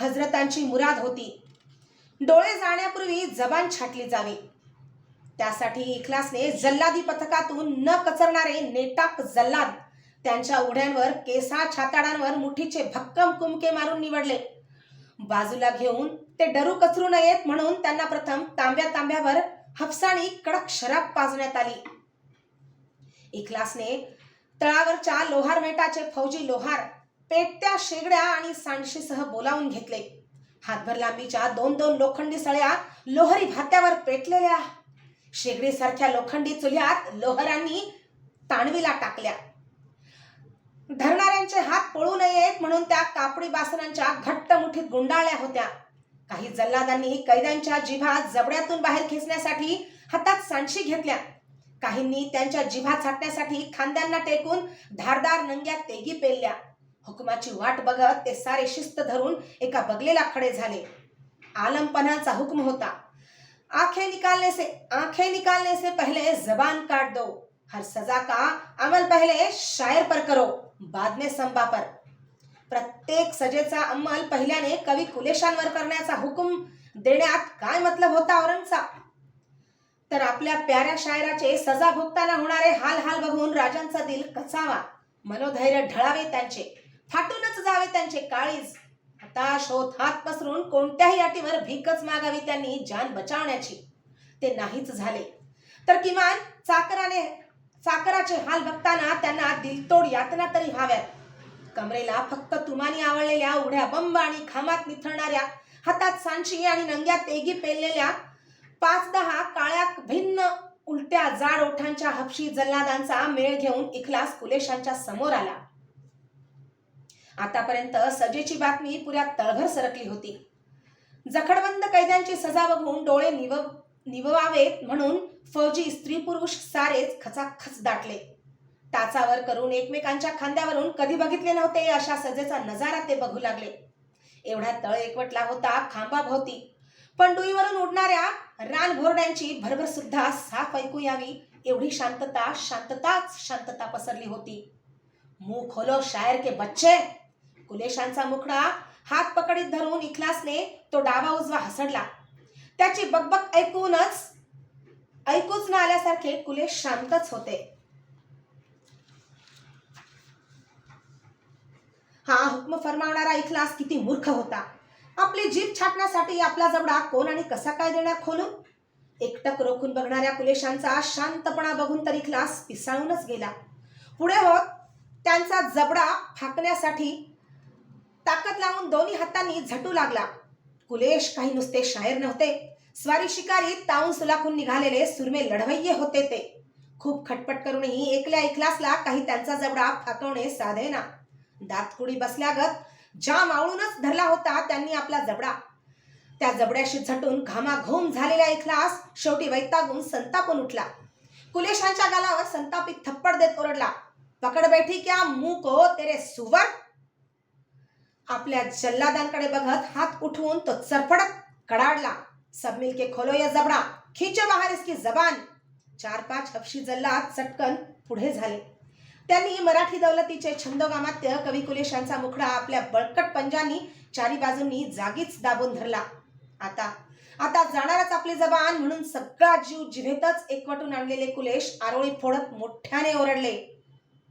हजरतांची मुराद होती. डोळे जाण्यापूर्वी जबान छाटली जावी. त्यासाठी इखलासने जल्लादी पथकातून न कचरणारे नेटाक जल्लाद त्यांच्या उघड्यांवर केसा छाताडांवर मुठीचे भक्कम कुमके मारून निवडले. बाजूला घेऊन ते डरू कचरू नयेत म्हणून त्यांना प्रथम तांब्या तांब्यावर हफसाणी कडक शराब पाजण्यात आली. इखलासने तळावरच्या लोहार मेटाचे फौजी लोहार पेटत्या शेगड्या आणि सांडशीसह बोलावून घेतले. हातभर लांबीच्या दोन दोन लोखंडी सळ्या लोहरी भात्यावर पेटलेल्या. शेगडीसारख्या लोखंडी चुल्यात लोहरांनी ताणवीला टाकल्या. धरणाऱ्यांचे हात पळू नयेत म्हणून त्या कापडी बासनांच्या घट्ट मुठीत गुंडाळल्या होत्या. काही जल्लादांनी कैद्यांच्या जिभा जबड्यातून बाहेर खेचण्यासाठी हातात सांडशी घेतल्या. काहींनी त्यांच्या जिभा छाटण्यासाठी खांद्यांना टेकून धारदार नंग्या तेगी पेलल्या. हुकमाची वाट बघत ते सारे शिस्त धरून एका बगलेला खडे झाले. आलमपणाचा हुक्म होता. आंखें निकालने से आंखें निकालने से पहले जबान काट दो. हर सजा का अमल पहले शायर पर करो बाद में संबा पर. प्रत्येक सजेचा अंमल पहिल्याने कवी कुलेशांवर करण्याचा हुकूम देण्यात काय मतलब होता औरंगचा? तर आपल्या प्याऱ्या शायराचे सजा भोगताना होणारे हाल हाल बघून राजांचा दिल कचावा मनोधैर्य ढळावे त्यांचे. फाटूनच जावे त्यांचे काळीज. हताश होत हात पसरून कोणत्याही अटीवर भीकच मागावी त्यांनी जान बचावण्याची. ते नाहीच झाले. तर किमान चाकराने चाकराचे हाल बघताना त्यांना दिलतोड यातना तरी व्हाव्यात. कमरेला फक्त तुमानी आवळलेल्या उघड्या बंब आणि खामात निथळणाऱ्या हातात सांशी आणि नंग्या तेगी पेललेल्या पाच दहा काळ्या भिन्न उलट्या जाड ओठांच्या हपशी जल्लादांचा मेळ घेऊन इखलास कुलेशांच्या समोर आला. आतापर्यंत सजेची बातमी पुऱ्या तळभर सरकली होती. जखडबंद कैद्यांची सजा बघून डोळे निव निववावेत म्हणून फौजी स्त्री पुरुष सारेच खचाखच दाटले. टाचावर करून एकमेकांच्या खांद्यावरून कधी बघितले नव्हते अशा सजेचा नजारा ते बघू लागले. एवढा तळ एकवटला होता खांबाभोवती पण डुईवरून उडणाऱ्या रानभोरड्यांची भरभर सुद्धा साफ ऐकू यावी एवढी शांतता शांतताच शांतता पसरली होती. मुंह खोलो शायर के बच्चे! कुलेशांचा मुखडा हात पकडीत धरून इखलासने तो डावा उजवा हसडला. त्याची बकबक ऐकूनच ऐकूच न आल्यासारखे कुलेश शांतच होते. हा हुक्म फरमावणारा इखलास किती मूर्ख होता. आपली जीभ छाटण्यासाठी आपला जबडा कोण आणि कसा काय देणार खोलून? एकटक रोखून बघणाऱ्या कुलेशांचा शांतपणा बघून तर इखलास पिसाळूनच गेला. पुढे होत त्यांचा जबडा फाकण्यासाठी ताकद लावून दोन्ही हातांनी झटू लागला. कुलेश काही नुसते शायर नव्हते. स्वारी शिकारी ताऊन सुलाखून निघालेले सुरमे लढवय्ये होते ते. खूप खटपट करूनही एकल्या इखलासला काही त्यांचा जबडा फाकवणे साधे ना. दातकुडी बसल्यागत ज्या मावळूनच धरला होता त्यांनी आपला जबडा. त्या जबड्याशी झटून घामाघूम झालेला इखलास शेवटी वैतागून संतापून उठला. कुलेशांच्या गालावर संतापित थप्पड देत ओरडला. पकड बैठी क्या मुको तेरे सुवर? आपल्या जल्लादांकडे बघत हात उठवून तो चरफडत कडाडला. सब मिलके खोलो या जबडा. खिंचो बाहेर इसकी जबान. चार पाच हपशी जल्लाद चटकन पुढे झाले. त्यांनी मराठी दौलतीचे छंदोगामात्य कवी कुलेशांचा मुखडा आपल्या बळकट पंजांनी चारी बाजूंनी जागीच दाबून धरला. आता आता जाणारच आपली जबान म्हणून सगळा जीव जिभेतच एकवटून आणलेले कुलेश आरोळी फोडत मोठ्याने ओरडले.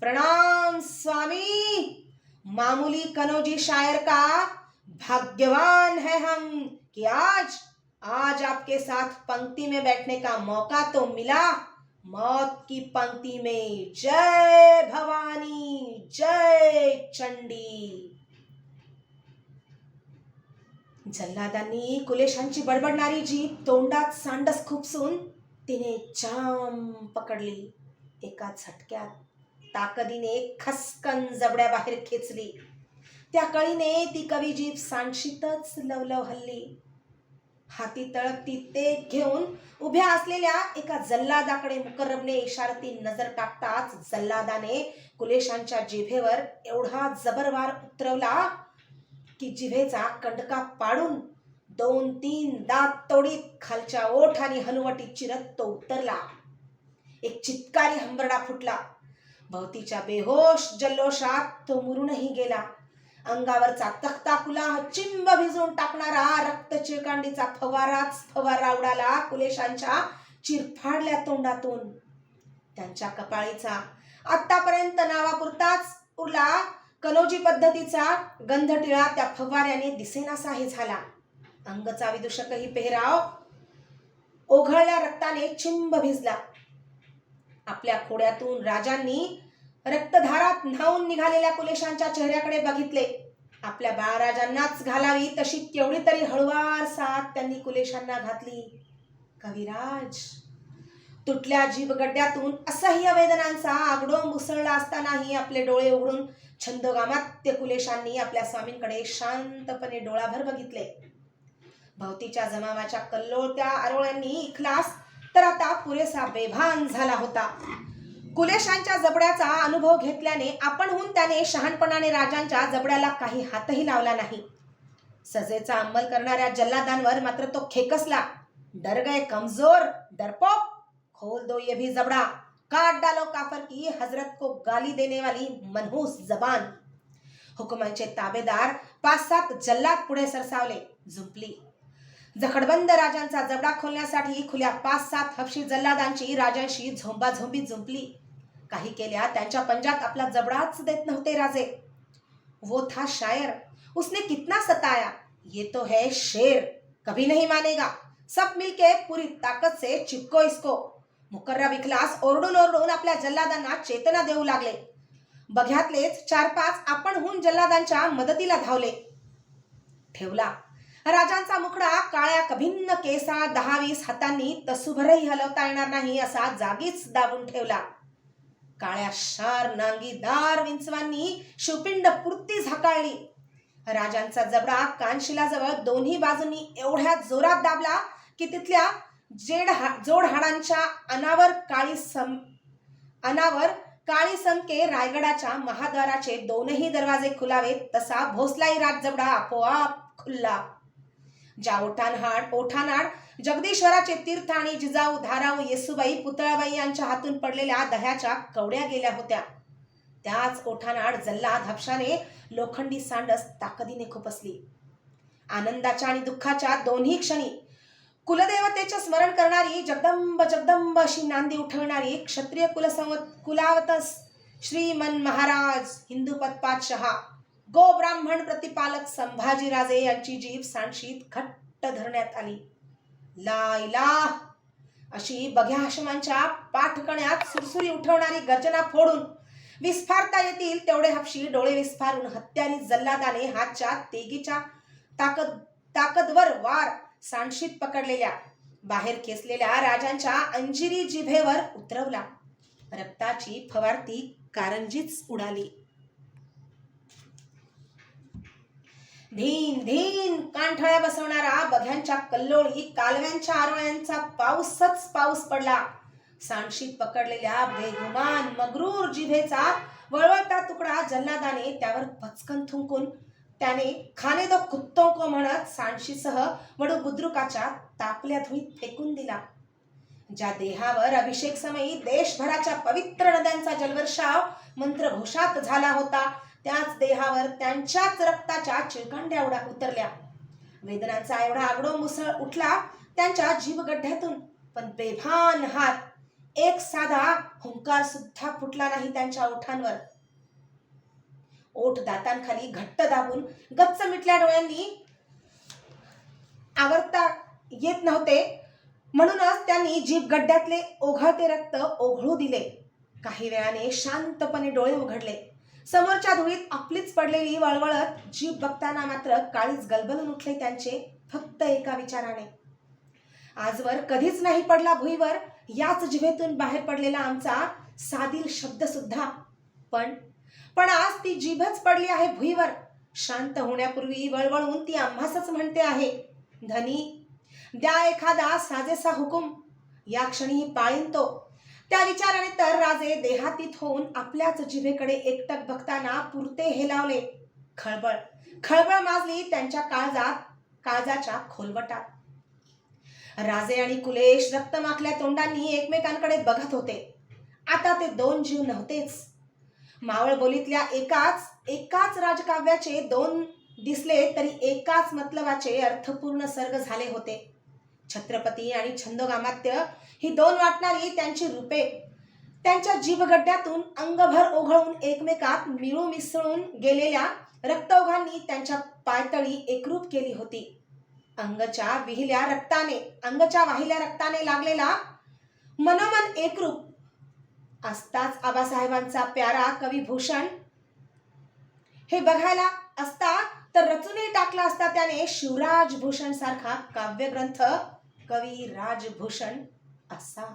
प्रणाम स्वामी! मामूली कनौजी शायर का भाग्यवान है हम कि आज आज आपके साथ पंक्ति में बैठने का मौका तो मिला। मौत की पंक्ति में जय भवानी, जय चंडी। जल्लादांनी, कुलेशांची बडबडणारी जीभ तोंडात सांडस खुपसून तिने जाम पकडली एका झटक्यात ताकदीने खसकन जबड्या बाहेर खेचली. त्या कळीने ती कवी जीभ सांडशीतच लवलव हल्ली. हाती तळपती ते घेऊन उभ्या असलेल्या एका जल्लादाकडे मुकर्रबने इशारती नजर टाकताच जल्लादाने कुलेशांच्या जिभेवर एवढा जबरवार उतरवला की जिभेचा कंडका पाडून दोन तीन दात तोडीत खालच्या ओठ आणि हनुवटी चिरत तो उतरला. एक चित्कारी हंबरडा फुटला. भवतीच्या बेहोश जल्लोषात तो मुरूनही गेला. अंगावरचा तख्ता कुला चिंब भिजवून टाकणारा रक्त चिळकांडीचा फवाराच फवारा उडाला कुलेशांच्या चिरफाडल्या तोंडातून. त्यांच्या कपाळीचा आतापर्यंत नावापुरताच उरला कनोजी पद्धतीचा गंधटिळा त्या फवाऱ्याने दिसेनासाही झाला. अंगचा विदूषकही पेहराव ओघळल्या रक्ताने चिंब भिजला. आपल्या खोड्यातून राजांनी रक्तधारात न्हावून निघालेल्या कुलेशांच्या चेहऱ्याकडे बघितले. आपल्या बाळराजांनाच घालावी तशी केवढी तरी हळुवार साथ त्यांनी कुलेशांना घातली. कविराज तुटल्या जीवगड्ड्यातून असह्य वेदनांचा आगडोंब उसळला असतानाही आपले डोळे उघडून छंदोगामात्य कुलेशांनी आपल्या स्वामींकडे शांतपणे डोळाभर बघितले. भवतीच्या जमावाच्या कल्लोळत्या आरोळ्यांनी इखलास तर आता पुरेसा बेभान झाला होता. कुलेशांच्या जबड्याचा अनुभव घेतल्याने आपणहून त्याने शहाणपणाने राजांच्या जबड्याला काही हातही लावला नाही. सजेचा अंमल करणाऱ्या जल्लादांवर मात्र तो खेकसला. डर गए कमजोर डरपोक खोल दो ये भी जबड़ा काट डालो काफर की हजरत को गाली देने वाली मनहूस जबान. हुकुमांचे ताबेदार पाच सात जल्लाद पुढे सरसावले झुंपली. जखडबंद राजांचा जबडा खोलण्यासाठी खुल्या पाच सात हपशी जल्लादांची राजांशी झोंबाझोंबी झुंपली काही केल्या त्यांच्या पंजात आपला जबडाच देत नव्हते राजे. वो था शायर. उसने कितना सताया? ये तो है शेर. कभी नहीं मानेगा. सब मिलके पूरी ताकत से चिपको इसको. मुकर्रब इखलास ओरडून ओरडून आपल्या जल्लादांना चेतना देऊ लागले. बघ्यातलेच चार पाच आपणहून जल्लादांच्या मदतीला धावले. ठेवला. राजांचा मुखडा काळ्या कभिन्न केसा दहावीस हातांनी तसुभरही हलवता येणार नाही असा जागीच दाबून ठेवला. काळ्या शार नांगीदार विंचवांनी शिवपिंड पुरती झाकाळली. राजांचा जबडा कानशिलाजवळ दोन्ही बाजूंनी एवढ्या जोरात दाबला की तिथल्या जेड हा जोड हाडांच्या अनावर काळी सम अनावर काळी संके रायगडाच्या महाद्वाराचे दोनही दरवाजे खुलावेत तसा भोसलाई राज जबडा आपोआप खुलला. ज्या ओठानहाड ओठानाड जगदीश्वराचे तीर्थ आणि जिजाऊ धाराऊ येसुबाई पुतळाबाई यांच्या हातून पडलेल्या दह्याच्या कवड्या गेल्या होत्या. त्याच ओठानाड जल्लाद हपशाने लोखंडी सांडस ताकदीने खुपसली. आनंदाच्या आणि दुःखाच्या दोन्ही क्षणी कुलदेवतेचे स्मरण करणारी जगदंब जगदंब अशी नांदी उठवणारी क्षत्रिय कुलसंवत कुलावतस श्रीमन महाराज हिंदू पत्पातशहा गो ब्राह्मण प्रतिपालक संभाजीराजे यांची जीभ सांडशीत घट्ट धरण्यात आली. ला अशी बघ्या हशमांच्या पाठकण्यात सुरसुरी उठवणारी गर्जना फोडून विस्फारता येतील तेवढे हपशी डोळे विस्फारून हत्यारी जल्लादाने हातच्या तेगीच्या ताकद ताकदवर वार सांडशीत पकडलेल्या बाहेर खेचलेल्या राजांच्या अंजिरी जिभेवर उतरवला. रक्ताची फवारती कारंजीच उडाली. धीन धीन कांठळ्या बसवणारा बघ्यांच्या कल्लोळी कालव्यांच्या आरोळ्यांचा पाऊसच पाऊस पडला. सांडशीत पकडलेल्या बेगुमान मगरूर जिभेचा वळवळता तुकडा जल्लादाने त्यावर पचकन थुंकून त्याने खाने दो कुत्तों को म्हणत सांडशीसह वडू बुद्रुकाच्या तापल्या धुळीत फेकून दिला. ज्या देहावर अभिषेक समयी देशभराच्या पवित्र नद्यांचा जलवर्षाव मंत्रघोषात झाला होता त्याच देहावर त्यांच्याच रक्ताच्या चिळखंड्या एवढ्या उतरल्या. वेदनांचा एवढा आगडो मुसळ उठला त्यांच्या जीवगड्ढ्यातून पण बेभान हात एक साधा हुंकार सुद्धा फुटला नाही त्यांच्या ओठांवर. ओठ दातांखाली घट्ट दाबून गच्च मिटल्या डोळ्यांनी आवरता येत नव्हते. म्हणूनच त्यांनी जीभ गड्ड्यातले ओघळते रक्त ओघळू दिले. काही वेळाने शांतपणे डोळे उघडले. समोरच्या धुळीत आपलीच पडलेली वळवळत जीभ बघताना मात्र काळीच गलबलून उठले त्यांचे फक्त एका विचाराने. आजवर कधीच नाही पडला भुईवर याच जिभेतून बाहेर पडलेला आमचा साधील शब्द सुद्धा. पण पण आज ती जीभच पडली आहे भुईवर. शांत होण्यापूर्वी वळवळून ती आम्हासच म्हणते आहे धनी द्या एखादा साजेसा हुकूम. या क्षणी पाळीन तो. त्या विचाराने तर राजे देहातीत होऊन आपल्याच जिभेकडे एकटक बघताना पुरते हेलावले. खळबळ. खळबळ माजली त्यांच्या काळजात काळजाच्या खोलवटात. राजे आणि कुलेश रक्तमाखल्या तोंडांनी एकमेकांकडे बघत होते. आता ते दोन जीव नव्हतेच. मावळ बोलीतल्या एकाच एकाच राजकाव्याचे दोन दिसले तरी एकाच मतलबाचे अर्थपूर्ण सर्ग झाले होते. छत्रपती आणि छंदोगामात्य ही दोन वाटणारी त्यांची रूपे. त्यांच्या जीवगड्ड्यातून अंगभर ओघळून एकमेकात मिळू मिसळून गेलेल्या रक्तओघांनी त्यांच्या पायतळी एकरूप केली होती. अंगच्या विहिल्या रक्ताने अंगच्या वाहिल्या रक्ताने लागलेला मनोमन एकरूप. असताच आबासाहेबांचा प्यारा कवी भूषण हे बघायला असता तर रचूनही टाकला असता त्याने शिवराज भूषण सारखा काव्यग्रंथ. कवी राजभूषण असा.